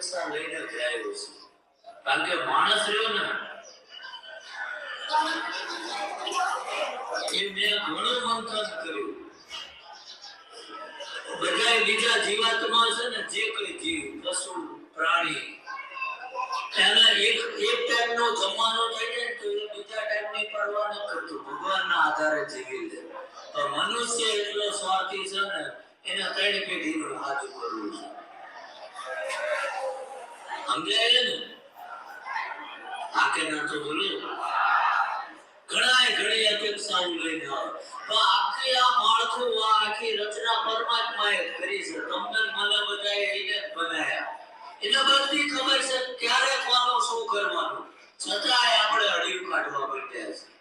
અપેક્ષા લઈને આવ્યો છું કારણ કે માણસ રહ્યો ને એ મેં ઘણું મંથન કર્યું બધા બીજા જીવાત્મા છે ને જે કઈ જીવ પશુ પ્રાણી એના એક એક ટાઈમનો જમવાનો થઈ જાય તો એ બીજા ટાઈમની પરવા ન કરતું ભગવાનના આધારે જીવી લે. પણ મનુષ્ય એટલો સ્વાર્થી છે ને, એને ત્રણ પેઢીનું હાથ કરવું છે. સમજાય ને આ કે તો બોલો. ઘણાય ઘણી અપેક્ષાઓ લઈને આવે. પણ આખી આ માળખું, આ આખી રચના પરમાત્માએ કરી છે. તમને મને બધાએ એને બનાયા એને બધી ખબર છે ક્યારે કોનો શું કરવાનું. છતાંય આપણે અડિયું કાઢવા માંડ્યા છે.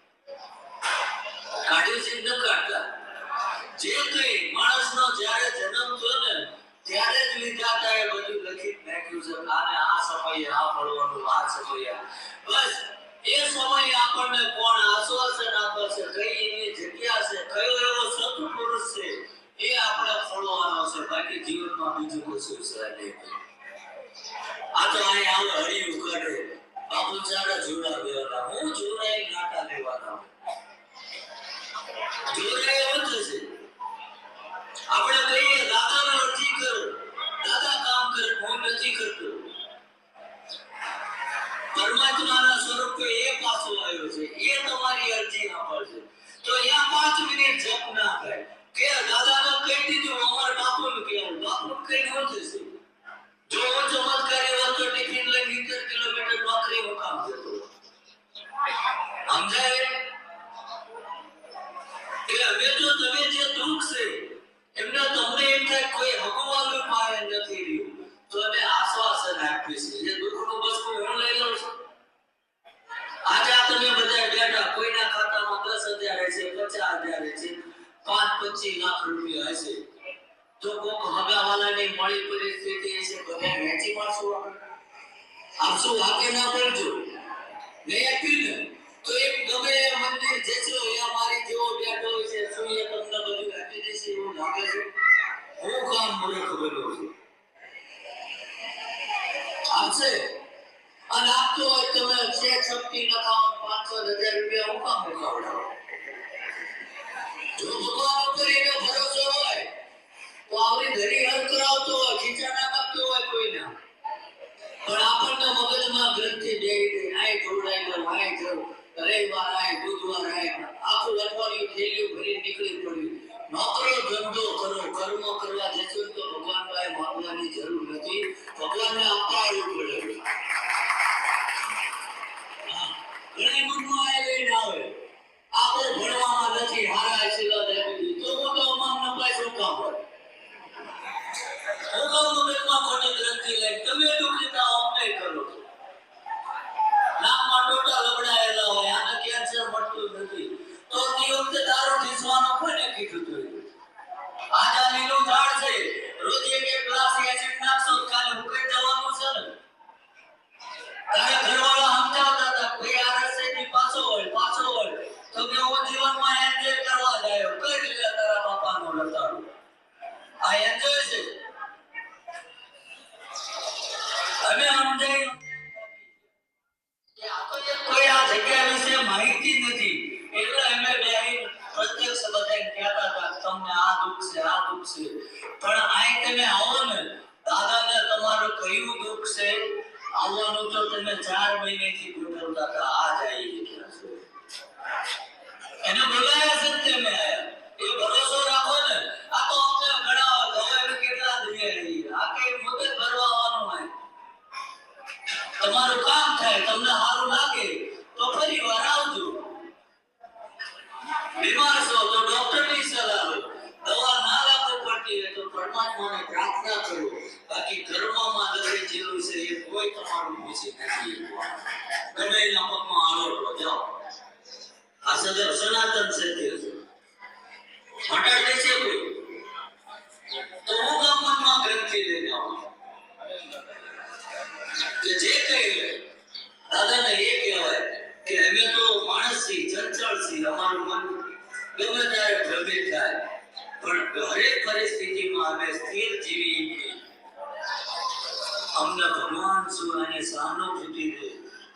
છે હરિયું કરે દાદા કામ કરે હું નથી કરતો પરમાત્માના સ્વરૂપે એ પાછો આવ્યો છે એ તમારી અરજી સાંભળશે તો અહીંયા પાંચ મિનિટ જપ ના થાય કે દાદાને કહી દીધું અમારે બાપુને કહેવું બાપુ કઈ ન થશે જો ચમત્કારી હોત આપશું વાક્ય ના બોલજો? નહીં આપ્યું ને? તો એક ગમે મંદિર જશો એ અમારી જેવો બેઠો છે, શું એ તમને બધું આપી દેશે એવું લાગે છે? હું કામ મૂર્ખ બન્યો છું. આપશે અને આપતો હોય તમે છે શક્તિ નખાવો પાંચસો હજાર રૂપિયા હું કામ મોકલાવડાવો જો ભગવાન ઉપર એનો ભરોસો હોય, તો આવડી ઘણી હર செய்வாராய் બોલાયા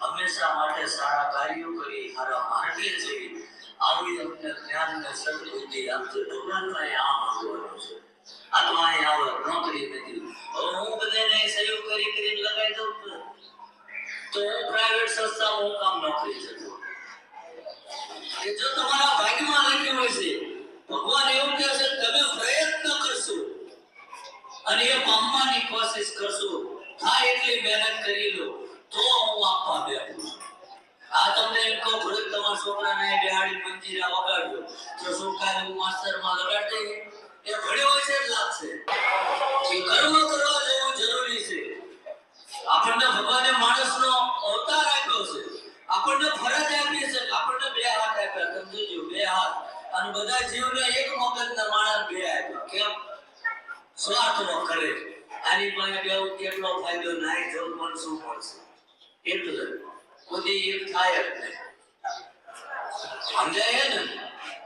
હંમેશા માટે સારા કાર્યો કરી, સારા માર્ગે જઈ, આવી અમને જ્ઞાન ને સદબુદ્ધિ આપજો ભગવાન પાસે આ માંગવાનું છે. આ તો અહીં આવે નથી. હવે હું બધાને સહયોગ કરી કરીને લગાવી દઉં. તો? હું પ્રાઇવેટ સંસ્થામાં હું કામ નોકરી જતો. કે જો તમારા ભાગ્યમાં લખ્યું હોય છે, ભગવાન એવું કહે છે, તમે પ્રયત્ન કરશો અને એ પામવાની કોશિશ કરશો. થાય એટલી મહેનત કરી લો. આ તમને એમ કહું, ભરત તમારા છોકરાને બેહાડી મંજીરા વગાડજો. તો છોકરાને હું માસ્તરમાં લગાડી એ ભણ્યો છે એ કર્મ કરવા જરૂરી છે. આપણને ભગવાને માણસનો અવતાર આપ્યો છે. આપણને ફરજ આપી છે આપણને બે હાથ આપ્યા. સમજો બે હાથ. અને બધા જીવને એક મગજના માણસ બે આપ્યા. કેમ? સ્વાર્થનો કરે. આની પાસે બેવું કેટલો ફાયદો નાય જો પણ શું મળશે. એટલે કોઈ એક થાય જ નહીં સમજાય ને?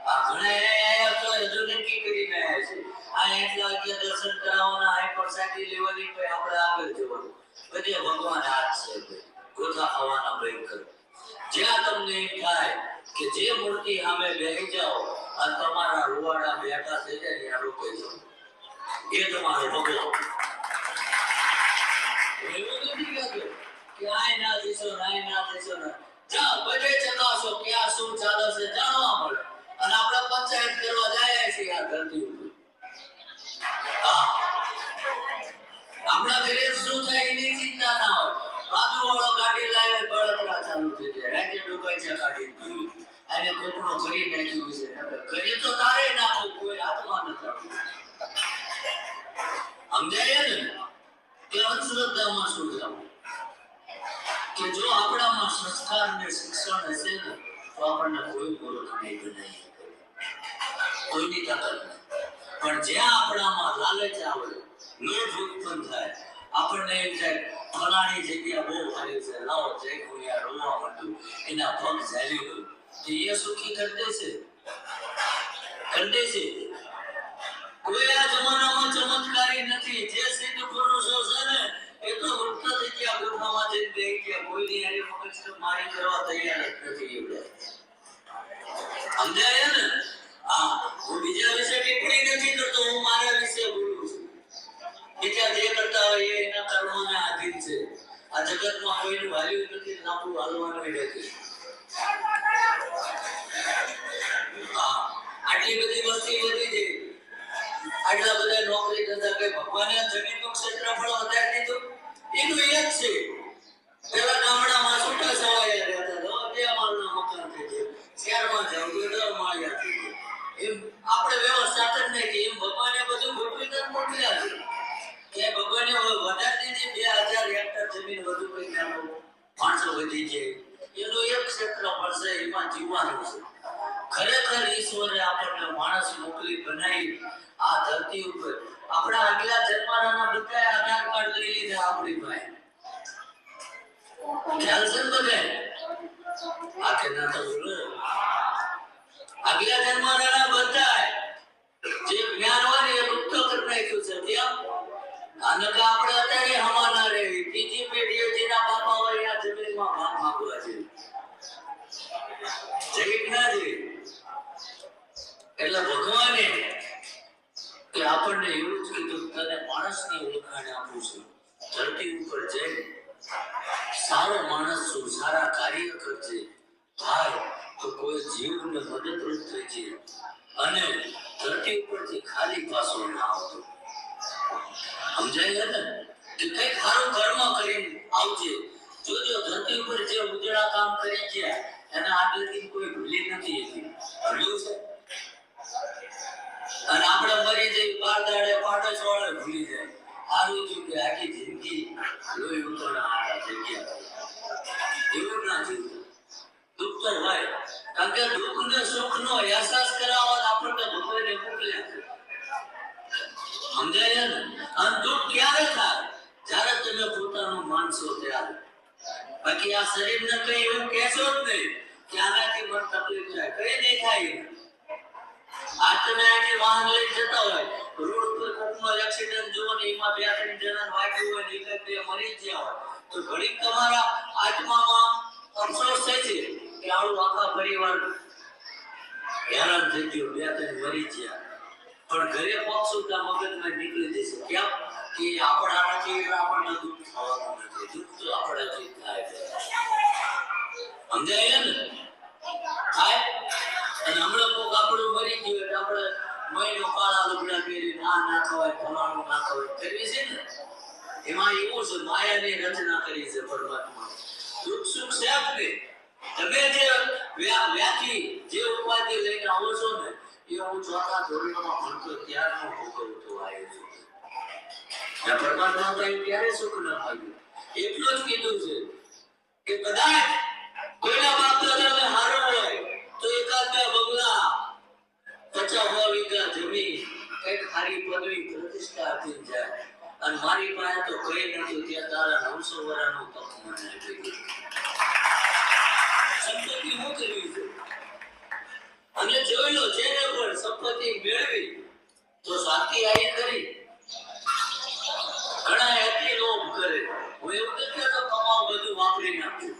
આ ઘણા આયા તો હજુ નક્કી કરીને આયા છે. આ એટલા વાગ્યા દર્શન કરાવવાના, આ પ્રસાદી લેવાની પછી આપણે આગળ જવાનું. બધે ભગવાન હાથ છે ગોથા ખાવાના ભયંકર. જ્યાં તમને એમ થાય કે જે મૂર્તિ સામે બેસી જાઓ અને તમારા રૂવાડા બેઠા થઈ જાય ત્યાં રોકાઈ જાઓ. એ તમારો પગલો એવું નથી કહેતું કે આય ના જઈશો ને આય ના જઈશો ને જાઓ બધે ચકાસો ક્યાં શું ચાલે છે જાણવા મળે અને આપણે પંચાયત કરવા જાય છે આ ધરતી આપણા ઘરે શું થાય એની ચિંતા ના હોય બાજુવાળો ગાડી લાવે બળતરા ચાલુ થઈ જાય રાતે ડૂબાઈ છે ગાડી. અને કોકનો કરી નાખ્યું છે કરી તો તારે નાખો આપણને કોઈ મૂર્ખ નહીં કોઈની તાકાત નહીં. પણ જ્યાં આપણામાં લાલચ આવે, લોભ ઉત્પન્ન થાય, આપણને એમ થાય, ફલાણી જગ્યા બહુ સારી છે, લાવો, જય ગુણિયા, રોવા માંડું. એના પગ ઝાલી ગયું તો એ સુખી કરી દેશે? કરી દેશે? કોઈ આ જમાનામાં ચમત્કારી નથી. જે સિદ્ધ પુરુષો છે ને, એ તો વૃત્ત થઈ ગયા ગુફામાં જઈને બેસી ગયા. કોઈની હારે મગજ મારી કરવા તૈયાર જ નથી એવડે સમજાય ને? હા, હું બીજા વિશે ટિપ્પણી નથી કરતો, હું મારા વિશે બોલું છું. બીજા જે કરતા હોય એના કર્મોના આધીન છે. આ જગતમાં કોઈનું value નથી લાંબુ હાલવાનું ય વધી જાય. એનું એક ક્ષેત્રફળ છે, એમાં જીવવાનું છે. ખરેખર ઈશ્વરે આપણને માણસ મોકલી બનાવી આ ધરતી ઉપર. આપણા આગલા જન્માના બધા આધાર કાર્ડ લઈ લીધા આપણી પાસે. ખ્યાલ છે ને ના તો જે જ્ઞાન હોય એ લુપ્ત કરી નાખ્યું છે. કેમ? આને કે આપણે અત્યારે હમાના ત્રીજી પેઢીએ જેના બાપા હોય આ જમીનમાં ભાગ માગવા છે જમીન ના જેવી એટલે ભગવાને કે આપણને એવું જ કીધું, તને માણસની ઓળખાણ આપું છું. ધરતી ઉપર જઈ સારો માણસ છું, સારા કાર્ય કરજે. થાય તો કોઈ જીવને મદદરૂપ થઈ છે અને ધરતી ઉપરથી ખાલી પાસો ના આવતો. સમજાય છે ને? કે કઈ સારું કર્મ કરીને આવજે. જોજો, ધરતી ઉપર જે ઉજળા કામ કરી ગયા, એના આગળથી કોઈ ભૂલી નથી હતી ભૂલ્યું છે? અને આપણે મરી જઈ બાર દાડે પાટો છોડે ભૂલી જાય. સારું થયું કે આખી જિંદગી લોહી ઉતરણા આટા થઈ ગયા એવું ના જીવવું દુઃખ તો હોય. કારણ કે દુઃખ ને સુખ નો અહેસાસ કરાવવા આપણને ભગવાને મોકલ્યા સમજાય ને? અને દુઃખ ક્યારે થાય? જ્યારે તમે પોતાનું માનશો ત્યારે બાકી આ શરીરને કઈ એવું કહેશો જ નહીં કે આનાથી મને તકલીફ થાય. કઈ નહીં થાય. આ તમે મરી ગયા હોય. તો ઘડીક તમારા આત્મામાં અફસોસ નીકળી જશે. કેમ? કે આપણાથી આપણને દુઃખ થાય? એ હું ચોથા ભણતો ત્યારનો ભોગવતો આવ્યો સુખ ન આવ્યું એટલું જ કીધું છે કે કદાચ કોઈના હારો હોય તો એકાદ બે બંગલા અને તો પણ સંપત્તિ મેળવી, તો શાંતિ આયે કરી ઘણા એથી હું એવું નથી કહેતો કમાવ બધું વાપરી નાખજો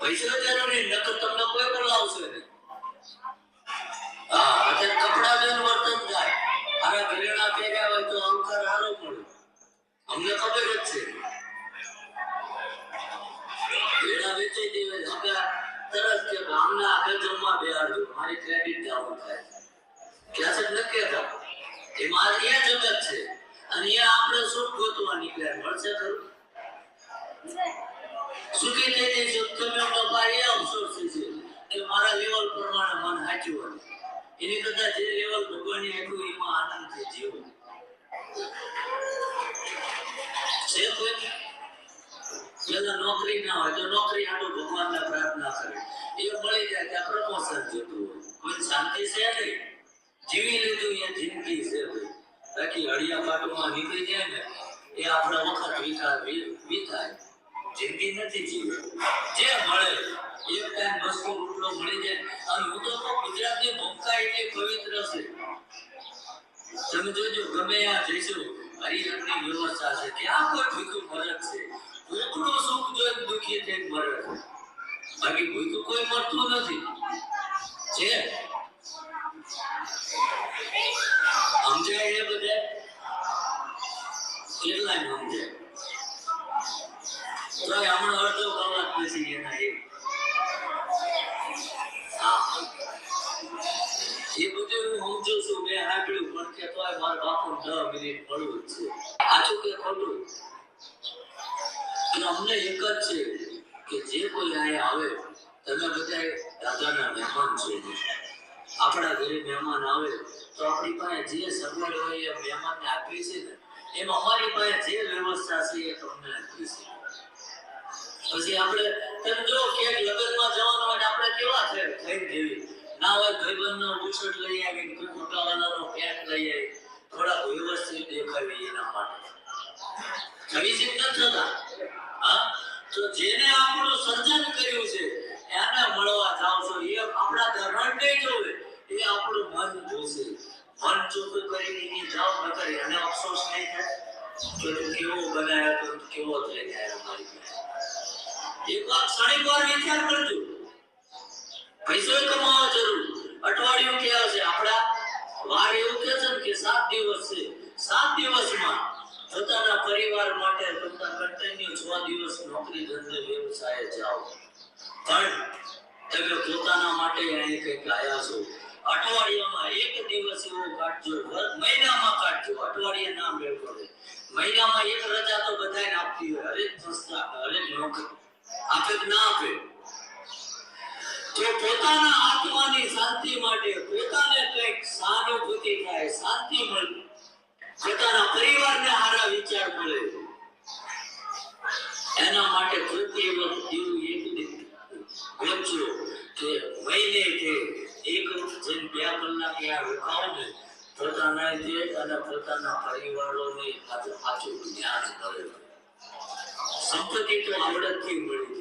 પૈસા જરૂરી નકર તમને કોઈ પણ લાવશે નહીં હા અત્યારે કપડા બેન વર્તન જાય મારા ઘરેણા પહેર્યા હોય તો અવતાર હારો મળે અમને ખબર જ છે. ઘરેણા વેચાઈ દેવે હગા તરત કે અમને આગળ જમવા બેહાડજો. મારી ક્રેડિટ ડાઉન થાય. ક્યાં છે? ન એ મારી એ જગત છે. અને એ આપણે સુખ ગોતવા નીકળ્યા. મળશે થઈ જઈશું કે મારા લેવલ પ્રમાણે મન સાચું એની કરતા જે લેવલ ભગવાને આટલું એમાં આનંદથી જીવો. છે કોઈ પેલા નોકરી ના હોય, તો નોકરી આટલું ભગવાનને પ્રાર્થના કરે. એ મળી જાય ત્યાં પ્રમોશન જોતું હોય. કોઈ શાંતિ છે નહીં. જીવી લીધું એ જિંદગી છે ભાઈ. બાકી હળિયા પાટુમાં નીકળી જાય ને, એ આપણા વખત વીતા વીતાય. જિંદગી નથી જીવી. જે મળે એક ટાઈમ બસો રોટલો મળી જાય. અને હું તો ગુજરાતની ભૂમિકા એટલી પવિત્ર છે. તમે જોજો, ગમે ત્યાં જઈશું, હરિહરની વ્યવસ્થા છે. ક્યાં કોઈ ભીખું મરદ છે. કોકનું સુખ જોઈ દુઃખી થઈ મરે બાકી ભીખું કોઈ મળતું નથી. મળવું જ છે. સાચું કે ખોટું? અમને એક જ છે કે જે કોઈ અહીંયા આવે, તમે બધા દાદાના મહેમાન છો. આપણા ઘરે મહેમાન આવે, તો આપણી પાસે જે સગવડ હોય એ મહેમાનને આપી છે ને, એમ અમારી પાસે જે વ્યવસ્થા છે એ તમને આપવી છે પછી આપણે, તમે જો કે લગ્નમાં જવાનું હોય આપણે કેવા છે? થઈ જેવી. ના હોય ભાઈબંધનો બુશર્ટ લઈ આવી કોઈ મોટા વાળાનો પેન્ટ લઈ આવી થોડા વ્યવસ્થિત દેખાવી એના માટે ખરીદી ન થતા હા તો જેને આપણું સર્જન કર્યું છે એને મળવા જાવ છો એ આપણા ધર્મ નહીં જોવે એ આપણું મન જોશે મન ચોખ્ખું કરીને એની જાવ ન કરી અને અફસોસ નહીં થાય કે તું કેવો બનાવ્યો તો કેવો થઈ જાય અમારી પાસે એક વાત ક્ષણિક વાર વિચાર કરજો પૈસો કમાવો જરૂર અઠવાડિયું કે આવશે આપણા વાર એવું કે છે ને કે સાત દિવસ છે સાત દિવસમાં પોતાના પરિવાર માટે તમારા કન્ટિન્યુ છ દિવસ નોકરી ધંધે વ્યવસાય જાઓ પણ તમે પોતાના માટે અહીં કંઈક આયા છો અઠવાડિયામાં એક દિવસ એવો કાઢજો વર- મહિનામાં કાઢજો અઠવાડિયે ના મેળ પડે મહિનામાં એક રજા તો બધાને આપતી હોય હરેક સંસ્થા હરેક નોકરી આપે કે ના આપે તો પોતાના આત્માની શાંતિ માટે પોતાને કંઈક સહાનુભૂતિ થાય, શાંતિ મળે. પોતાના પરિવારને સારા વિચાર મળે. એના માટે પ્રતિ વખત એવું એક ગોચજો કે મહિને કે એક જેમ બે કલાક આ રોકાવને પોતાના જે અને પોતાના પરિવારોને પાછું જ્ઞાન મળે સંપત્તિ તો આવડતથી મળી